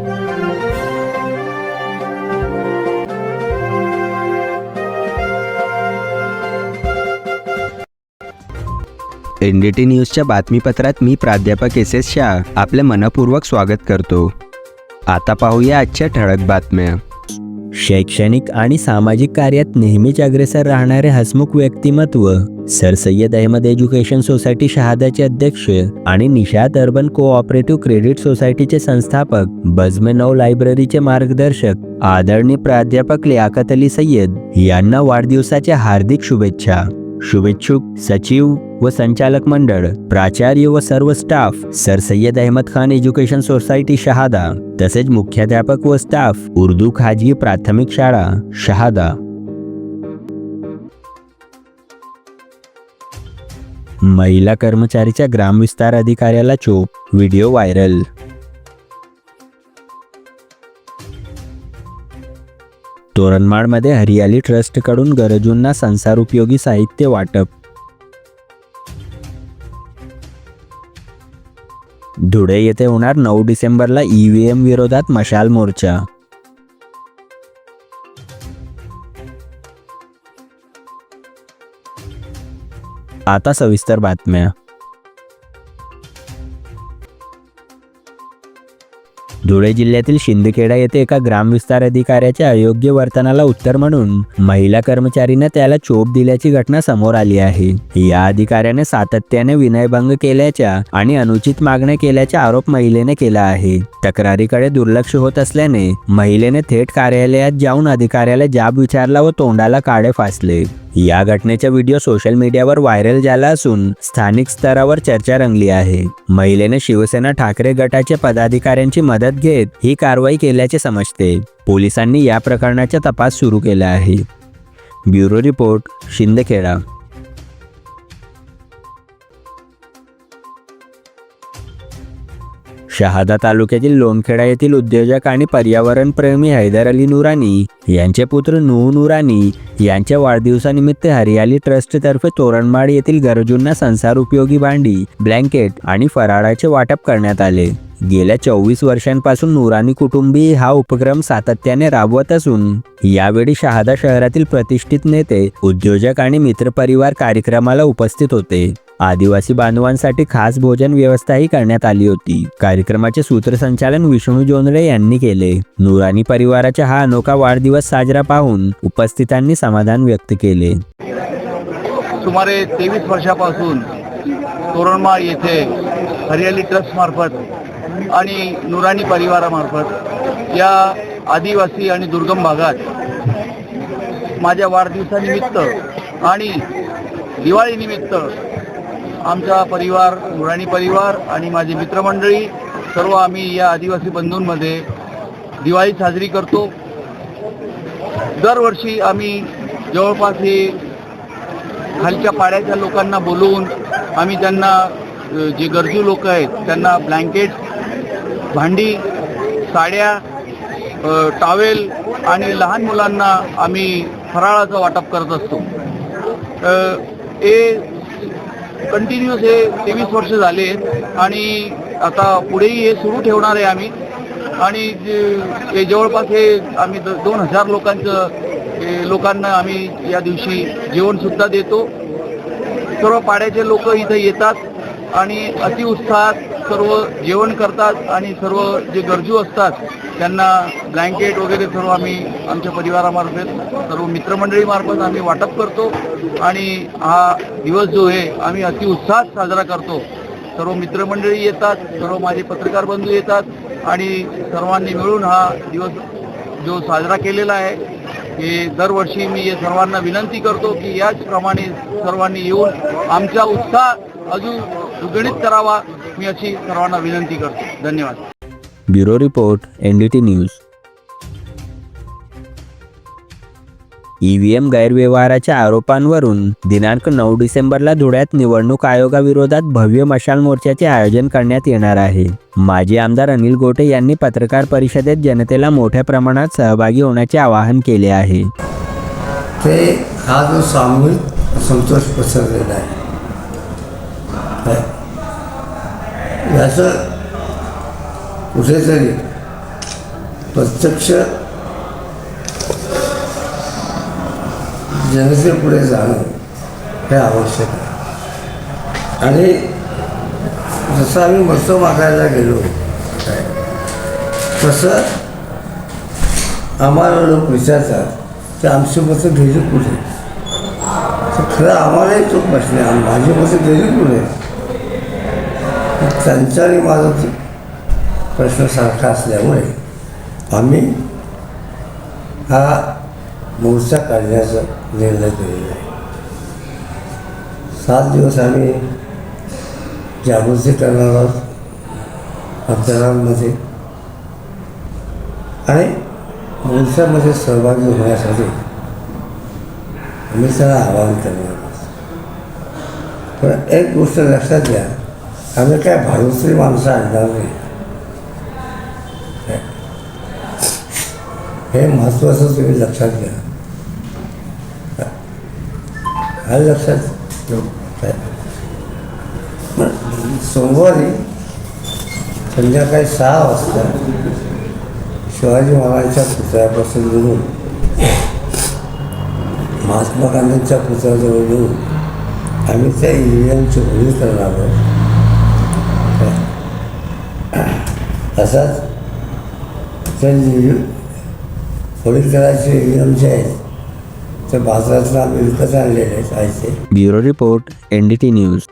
N D T न्यूजच्या बातमीपत्रात मी प्राध्यापक S S Shah. आपले मनपूर्वक स्वागत करतो. आता पाहूया आजच्या ठळक बातम्या. शैक्षणिक आणि सामाजिक कार्यात नेहमीच अग्रेसर राहणारे हसमुख व्यक्तिमत्व sir Sayyad Ahmad education society शहादाचे अध्यक्ष आणि निशाद अर्बन कोऑपरेटिव्ह क्रेडिट सोसायटीचे संस्थापक बजमेनौ लायब्ररीचे मार्गदर्शक आदरणीय प्राध्यापक लियाकत अली सय्यद यांना वाढदिवसाच्या हार्दिक शुभेच्छा. शुभेच्छुक सचिव व संचालक मंडळ प्राचार्य व सर्व staff sir Sayyad Ahmad Khan education society Shahada तसेच मुख्याध्यापक व स्टाफ उर्दू खाजगी प्राथमिक शाळा शहादा. महिला कर्मचारीच्या ग्रामविस्तार अधिकाऱ्याला चोप व्हिडिओ व्हायरल. तोरणमाळमध्ये हरियाली ट्रस्टकडून गरजूंना संसारोपयोगी साहित्य वाटप. धुळे येथे होणार नऊ डिसेंबरला ईव्हीएम विरोधात मशाल मोर्चा. आता सविस्तर बातम्या. धुळे जिल्ह्यातील शिंदखेडा येथे एका ग्रामविस्तार अधिकाऱ्याच्या अयोग्य वर्तनाला उत्तर म्हणून महिला कर्मचारीने त्याला चोप दिल्याची घटना समोर आली आहे. या अधिकाऱ्याने सातत्याने विनयभंग केल्याच्या आणि अनुचित मागण्या केल्याचा आरोप महिलेने केला आहे. तक्रारीकडे दुर्लक्ष होत असल्याने महिलेने थेट कार्यालयात जाऊन अधिकाऱ्याला जाब विचारला व तोंडाला काडे फासले. या घटनेचा व्हिडिओ सोशल मीडियावर व्हायरल झाला असून स्थानिक स्तरावर चर्चा रंगली आहे. महिलेने शिवसेना ठाकरे गटाच्या पदाधिकाऱ्यांची मदत घेत ही कारवाई केल्याचे समजते. पोलिसांनी या प्रकरणाचा तपास सुरू केला आहे. Bureau report Shindkheda. शहादा तालुक्यातील लोणखेडा येथील उद्योजक आणि पर्यावरणप्रेमी हैदर अली नुरानी यांचे पुत्र नूह नुरानी यांच्या वाढदिवसानिमित्त हरियाली ट्रस्टतर्फे तोरणमाळ येथील गरजूंना संसार उपयोगी भांडी ब्लँकेट आणि फराळाचे वाटप करण्यात आले. गेल्या चोवीस वर्षांपासून नुरानी कुटुंबी हा उपक्रम सातत्याने राबवत असून यावेळी शहादा शहरातील प्रतिष्ठित नेते उद्योजक आणि मित्रपरिवार कार्यक्रमाला उपस्थित होते. आदिवासी बांधवांसाठी खास भोजन व्यवस्थाही करण्यात आली होती. कार्यक्रमाचे सूत्रसंचालन विष्णू जोंधळे यांनी केले. नुरानी परिवाराचा हा अनोखा वाढदिवस साजरा पाहून उपस्थितांनी समाधान व्यक्त केले. सुमारे तेवीस वर्षापासून तोरणमाळ येथे हरियाली ट्रस्टमार्फत आणि नुरानी परिवारामार्फत या आदिवासी आणि दुर्गम भागात माझ्या वाढदिवसानिमित्त आणि दिवाळीनिमित्त आमचा परिवार नुरानी परिवार आणि माझी मित्रमंडळी सर्व आम्ही या आदिवासी बंधूंमध्ये दिवाळी साजरी करतो. दरवर्षी आम्ही जवळपास हे खालच्या पाड्याच्या लोकांना बोलवून आम्ही त्यांना जे गरजू लोक आहेत त्यांना ब्लँकेट भांडी साड्या टॉवेल टावेल आणि लहान मुलांना आम्ही फराळाचं वाटप करत असतो. हे कंटिन्युअस हे तेवीस वर्ष झाले आणि आता पुढेही हे सुरू ठेवणार आहे आम्ही. आणि जे- हे जवळपास हे आम्ही द- दोन हजार लोकांचं लोकांना आम्ही या दिवशी जेवणसुद्धा देतो. सर्व पाड्याचे लोक इथं येतात आणि अतिउत्साहात सर्व जेवण करतात आणि सर्व जे गरजू असतात त्यांना ब्लँकेट वगैरे सर्व आम्ही आमच्या परिवारामार्फत सर्व मित्रमंडळीमार्फत आम्ही वाटप करतो. आणि हा दिवस जो आहे आम्ही अतिउत्साहात साजरा करतो. सर्व मित्रमंडळी येतात सर्व माझे पत्रकार बंधू येतात आणि सर्वांनी मिळून हा दिवस जो साजरा केलेला आहे हे दरवर्षी मी हे सर्वांना विनंती करतो की याचप्रमाणे सर्वांनी येऊन आमचा उत्साह अजून दुगणित करावा. मी अशी सर्वांना विनंती करतो. धन्यवाद. Bureau report N D T news EVM गैरव्यवहाराच्या आरोपांवरून दिनांक नऊ डिसेंबरला धुळ्यात निवडणूक आयोगाविरोधात भव्य मशाल मोर्चाचे आयोजन करण्यात येणार आहे. माजी आमदार अनिल गोटे यांनी पत्रकार परिषदेत जनतेला मोठ्या प्रमाणात सहभागी होण्याचे आवाहन केले आहे. ते हा जो सामूहिक संतोष पसरलेला आहे. याचं कुठेतरी प्रत्यक्ष जनतेपुढे जाणं हे आवश्यक आहे. आणि जसं आम्ही मतं मागायला गेलो तसं आम्हाला लोक विचारतात की आमची मतं गेली कुठे? तर खरं आम्हालाही तो प्रश्न आहे माझी मतं गेली कुठे? त्यांचा आणि माझा प्रश्न सारखा असल्यामुळे आम्ही हा मोर्चा काढण्याचा निर्णय केलेला आहे. सात दिवस आम्ही जागृती करणार आहोत मतदारांमध्ये आणि मोर्चामध्ये सहभागी होण्यासाठी आम्ही त्याला आवाहन करणार आहोत. पण एक गोष्ट लक्षात घ्या आम्ही काय भारूश्री माणसं आणणार नाही. हे महत्त्वाचं तुम्ही लक्षात घ्या. हा लक्षात सोमवारी संध्याकाळी सहा वाजता शिवाजी महाराजांच्या पुतळ्यापासून निघून महात्मा गांधींच्या पुतळ्याजवळ येऊन आम्ही त्या E ई करणार आहोत असाच त्या होळी करायचे ई व्ही एम जे आहेत ते बाजारातून आम्ही विकत आणलेले आहेत bureau report N D T news.